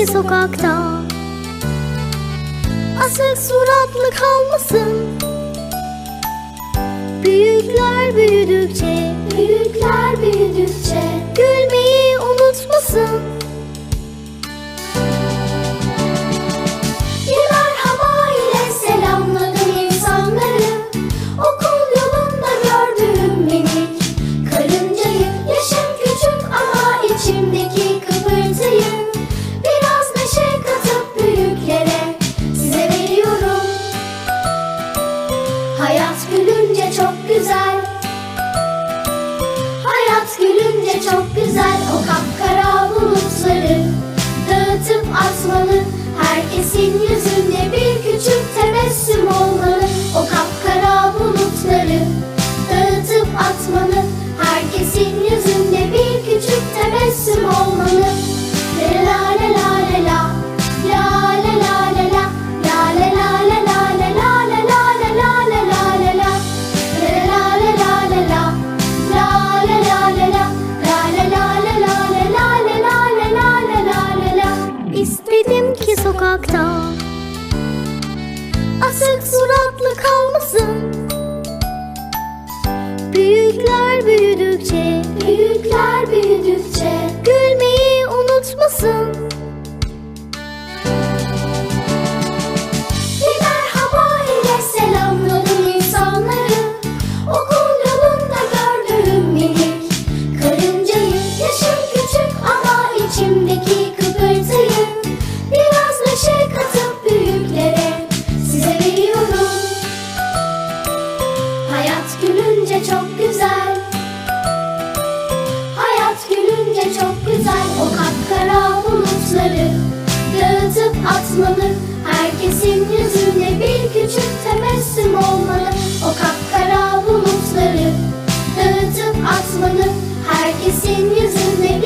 ki sokakta. Asık suratlı kalmasın. Büyükler büyüdükçe çok güzel o kapkara bulutları. Dağıtıp atmalı herkesin yüzü. sokakta. Asık suratlı kalmasın. Büyükler büyüdükçe Büyükler onları Dağıtıp atmalı. Herkesin yüzüne bir küçük tebessüm olmalı. O kapkara bulutları Dağıtıp atmalı. Herkesin yüzüne